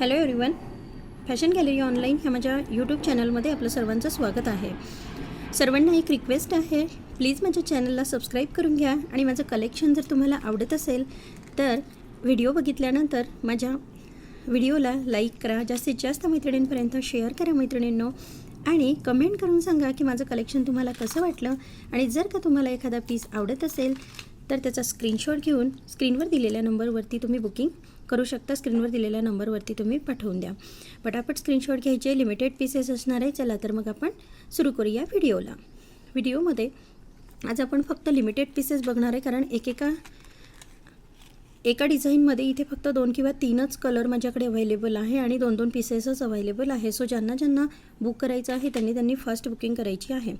Hello everyone fashion gallery online ह्या माझ्या YouTube चॅनलमध्ये आपलं सर्वांचं स्वागत आहे. सर्वांना एक रिक्वेस्ट आहे. प्लीज माझ्या चॅनलला सबस्क्राईब करून घ्या आणि माझं कलेक्शन जर तुम्हाला आवडत असेल तर व्हिडिओ बघितल्यानंतर माझ्या व्हिडिओला लाईक करा. जास्तीत जास्त मैत्रिणींपर्यंत शेअर करा मैत्रिणींनो. आणि कमेंट करून सांगा की माझं कलेक्शन तुम्हाला कसं वाटलं? आणि जर का तुम्हाला एखादा पीस आवडत असेल तर त्याचा स्क्रीनशॉट घेऊन स्क्रीनवर दिलेल्या नंबरवरती तुम्ही बुकिंग करू शकता. स्क्रीनवर दिलेल्या नंबरवरती तुम्ही पाठवून द्या. पटापट स्क्रीनशॉट घ्यायचे लिमिटेड पीसेस असणार आहे. चला तर मग आपण सुरू करूया व्हिडिओला. व्हिडिओमध्ये आज आपण फक्त लिमिटेड पीसेस बघणार आहे. कारण एकेका एका डिझाईनमध्ये इथे फक्त दोन किंवा तीनच कलर माझ्याकडे अवेलेबल आहे आणि दोन दोन पीसेसच अवेलेबल आहे. सो ज्यांना ज्यांना बुक करायचं आहे त्यांनी त्यांनी फर्स्ट बुकिंग करायची आहे.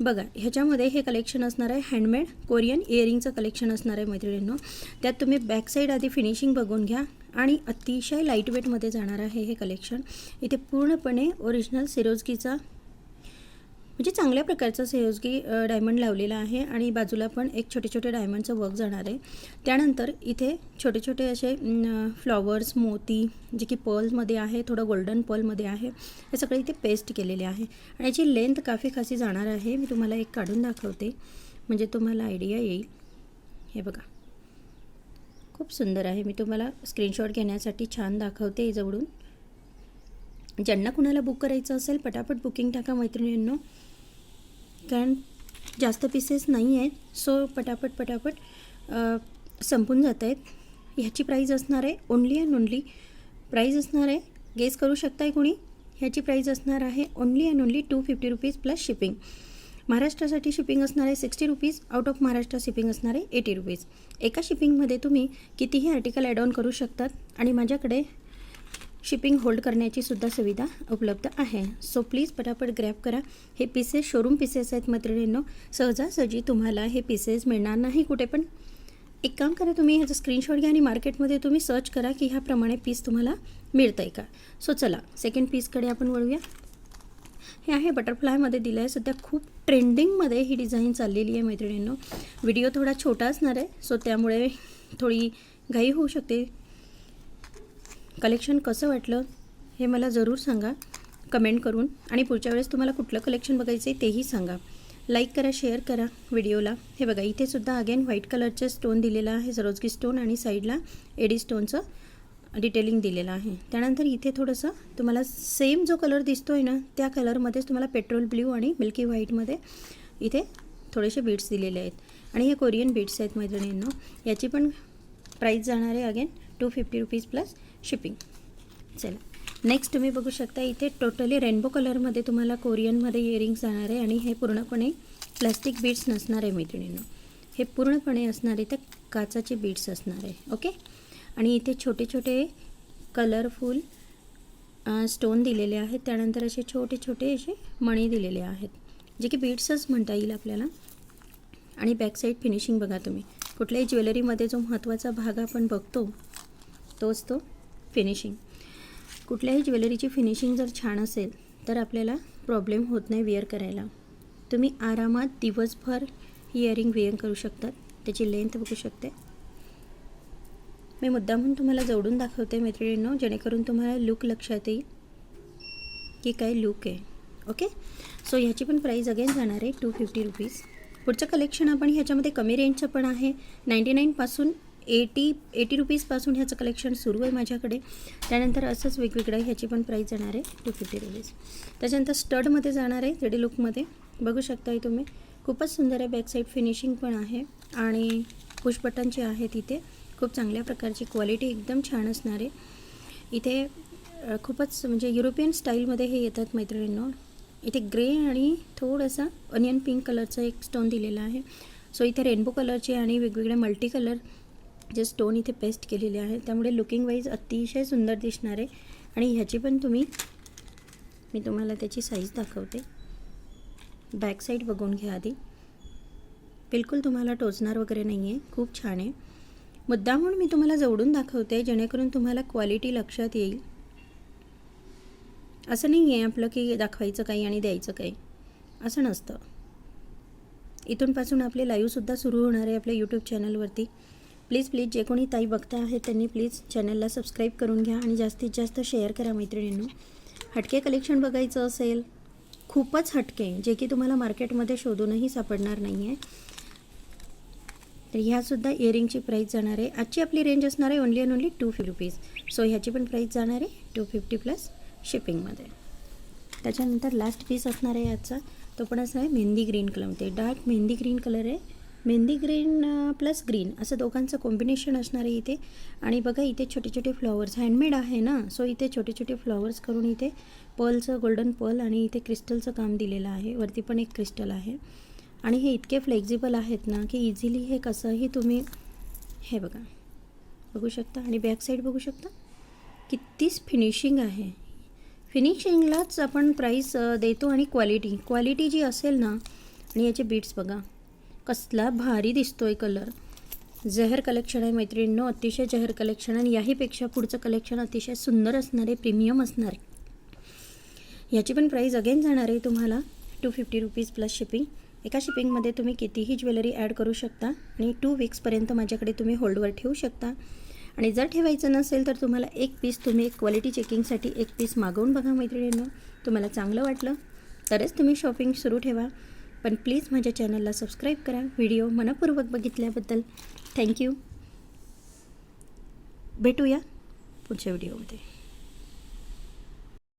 बघा ह्याच्यामध्ये हे कलेक्शन असणार आहे हँडमेड कोरियन इयरिंगचं कलेक्शन असणार आहे मैत्रिणींनो. त्यात तुम्ही बॅकसाईड आधी फिनिशिंग बघून घ्या आणि अतिशय लाइट वेटमध्ये जाणार आहे हे कलेक्शन इथे पूर्णपणे ओरिजिनल सिरोजकीचा म्हणजे चांगल्या प्रकारचा सहयोगी डायमंड लावलेला आहे आणि बाजूला पण एक छोटे छोटे डायमंडचं वर्क जाणार आहे. त्यानंतर इथे छोटे छोटे असे फ्लॉवर्स मोती जे की पर्लमध्ये आहे थोडं गोल्डन पर्लमध्ये आहे हे सगळे इथे पेस्ट केलेले आहे. आणि याची लेंथ काफी खासी जाणार आहे. मी तुम्हाला एक काढून दाखवते. म्हणजे तुम्हाला आयडिया येईल. हे बघा. खूप सुंदर आहे. मी तुम्हाला स्क्रीनशॉट घेण्यासाठी छान दाखवते जवळून ज्यांना कुणाला बुक करायचं असेल पटापट बुकिंग टाका मैत्रिणींनो. कारण जास्त पीसेस नाही आहेत सो पटापट पटापट संपून जात आहेत ह्याची प्राईज असणार आहे ओनली अँड ओनली प्राईज असणार आहे गेस करू शकताय कोणी? ह्याची प्राईज असणार आहे only and only two fifty rupees plus shipping महाराष्ट्रासाठी शिपिंग असणार आहे sixty rupees out of Maharashtra shipping असणार आहे एटी रुपीज एका शिपिंगमध्ये तुम्ही कितीही आर्टिकल ॲड ऑन करू शकतात आणि माझ्याकडे शिपिंग होल्ड करण्याची सुद्धा सुविधा उपलब्ध आहे. सो प्लीज पटापट ग्रॅप करा. हे पीसेस शोरूम पीसेस आहेत मैत्रिणींनो. सहजासहजी तुम्हाला हे पीसेस मिळणार नाही कुठे पण. एक काम करा तुम्ही ह्याचा स्क्रीनशॉट घ्या आणि मार्केटमध्ये तुम्ही सर्च करा की ह्याप्रमाणे पीस तुम्हाला मिळतं आहे का. सो चला सेकंड पीसकडे आपण वळूया. हे आहे बटरफ्लायमध्ये दिलं आहे सध्या खूप ट्रेंडिंगमध्ये ही डिझाईन चाललेली आहे मैत्रिणींनो. व्हिडिओ थोडा छोटा असणार आहे. सो त्यामुळे थोडी घाई होऊ शकते. कलेक्शन कसं वाटलं हे मला जरूर सांगा. कमेंट करून आणि पुढच्या वेळेस तुम्हाला कुठलं कलेक्शन बघायचं आहे तेही सांगा. लाईक करा शेअर करा व्हिडिओला. हे बघा इथेसुद्धा अगेन व्हाईट कलरचे स्टोन दिलेला आहे सरोजगी स्टोन आणि साईडला एडी स्टोनचं डिटेलिंग दिलेलं आहे. त्यानंतर इथे थोडंसं तुम्हाला सेम जो कलर दिसतो आहे ना त्या कलरमध्येच तुम्हाला पेट्रोल ब्ल्यू आणि मिल्की व्हाईटमध्ये इथे थोडेसे बीड्स दिलेले आहेत. आणि हे कोरियन बीड्स आहेत मैत्रिणींना. याची पण प्राईस जाणार आहे again two fifty rupees plus shipping चला. नेक्स्ट तुम्ही बघू शकता इथे टोटली रेनबो कलरमध्ये तुम्हाला कोरियनमध्ये इयरिंग्स जाणार आहे आणि हे पूर्णपणे प्लॅस्टिक बीड्स नसणार आहे मैत्रिणींनो. हे पूर्णपणे असणार आहे तर काचाचे बीड्स असणार आहे ओके आणि इथे छोटे छोटे कलरफुल स्टोन दिलेले आहेत. त्यानंतर असे छोटे छोटे असे मणी दिलेले आहेत. जे की बीड्सच म्हणता येईल आपल्याला. आणि बॅकसाईड फिनिशिंग बघा तुम्ही. कुठल्याही ज्वेलरीमध्ये जो महत्त्वाचा भाग आपण बघतो तोच तो फिनिशिंग कुठल्याही ज्वेलरीची फिनिशिंग जर छान असेल तर आपल्याला प्रॉब्लेम होत नाही वेअर करायला. तुम्ही आरामात दिवसभर ही इयरिंग वेअर करू शकतात. त्याची लेंथ बघू शकते. मी मुद्दामहून तुम्हाला जोडून दाखवते मैत्रिणींनो जेणेकरून तुम्हाला लुक लक्षात येईल की काय लुक आहे. ओके सो ह्याची पण प्राईस अगेन जाणार आहे टू फिफ्टी रुपीज पुढचं कलेक्शन आपण ह्याच्यामध्ये कमी रेंजचं पण आहे. नाईंटी नाईनपासून एटी एटी रुपीजपासून ह्याचं कलेक्शन सुरू आहे माझ्याकडे. त्यानंतर असंच वेगवेगळं ह्याची पण प्राईस जाणार आहे टू फिफ्टी रुपीज त्याच्यानंतर स्टडमध्ये जाणार आहे रेडी लुकमध्ये बघू शकताय तुम्ही. खूपच सुंदर आहे बॅक साईड फिनिशिंग पण आहे आणि पुश बटनचे आहेत इथे खूप चांगल्या प्रकारची क्वालिटी एकदम छान असणार आहे. इथे खूपच म्हणजे युरोपियन स्टाईलमध्ये हे येतात मैत्रिणींनो. इथे ग्रे आणि थोडासा अनियन पिंक कलरचा एक स्टोन दिलेला आहे. सो इथे रेनबो कलरचे आणि वेगवेगळे मल्टी कलर जे स्टोन इथे पेस्ट केलेले आहे त्यामुळे लुकिंग वाईज अतिशय सुंदर दिसणार आहे. आणि ह्याची पण तुम्ही मी तुम्हाला त्याची साईज दाखवते. बॅक साईड बघून घ्या आधी. बिलकुल तुम्हाला टोचणार वगैरे नाही आहे खूप छान आहे. मुद्दा म्हणून मी तुम्हाला जवळून दाखवते जेणेकरून तुम्हाला क्वालिटी लक्षात येईल. असं नाही आहे आपलं की दाखवायचं काही आणि द्यायचं काही. असं नसतं. इथूनपासून आपले लाईव्हसुद्धा सुरू होणार आहे आपल्या यूट्यूब चॅनलवरती प्लीज प्लीज जे कोणी ताई बघता आहेत त्यांनी प्लीज चॅनलला सबस्क्राईब करून घ्या आणि जास्तीत जास्त शेअर करा मैत्रिणींनो. हटके कलेक्शन बघायचं असेल खूपच हटके जे की तुम्हाला मार्केटमध्ये शोधूनही सापडणार नाही आहे तर ह्यासुद्धा इयरिंगची प्राईस जाणार आहे. आजची आपली रेंज असणार आहे only and only two fifty rupees so ह्याची पण प्राईस जाणार आहे टू फिफ्टी प्लस शिपिंगमध्ये त्याच्यानंतर लास्ट पीस असणार आहे आजचा. तो पण असणार आहे मेहंदी ग्रीन कलरमध्ये डार्क मेहंदी ग्रीन कलर आहे. मेहंदी ग्रीन प्लस ग्रीन असं दोघांचं कॉम्बिनेशन असणार आहे इथे. आणि बघा इथे छोटे छोटे फ्लॉवर्स हँडमेड आहे ना? सो इथे छोटे छोटे फ्लॉवर्स करून इथे पर्लचं गोल्डन पर्ल आणि इथे क्रिस्टलचं काम दिलेलं आहे. वरती पण एक क्रिस्टल आहे. आणि हे इतके फ्लेक्झिबल आहेत ना की इझिली हे कसंही तुम्ही हे बघा बघू शकता. आणि बॅक साईड बघू शकता. कितीच फिनिशिंग आहे. फिनिशिंगलाच आपण प्राईस देतो आणि क्वालिटी क्वालिटी जी असेल ना आणि याचे बीट्स बघा. कसला भारी दिसतोय कलर जहर कलेक्शन आहे मैत्रिणींनो अतिशय जहर कलेक्शन आणि याहीपेक्षा पुढचं कलेक्शन अतिशय सुंदर असणार आहे प्रीमियम असणार. आहे याची पण प्राईस अगेन जाणार आहे तुम्हाला two fifty rupees plus shipping एका शिपिंगमध्ये तुम्ही कितीही ज्वेलरी ॲड करू शकता आणि टू वीक्सपर्यंत माझ्याकडे तुम्ही होल्डवर ठेवू शकता. आणि जर ठेवायचं नसेल तर तुम्हाला एक पीस तुम्ही क्वालिटी चेकिंगसाठी एक पीस मागवून बघा मैत्रिणींनो. तुम्हाला चांगलं वाटलं तरच तुम्ही शॉपिंग सुरू ठेवा. पण प्लीज माझ्या चॅनलला सबस्क्राईब करा. व्हिडिओ मनपूर्वक बघितल्याबद्दल थँक्यू. भेटूया पुढच्या व्हिडिओमध्ये.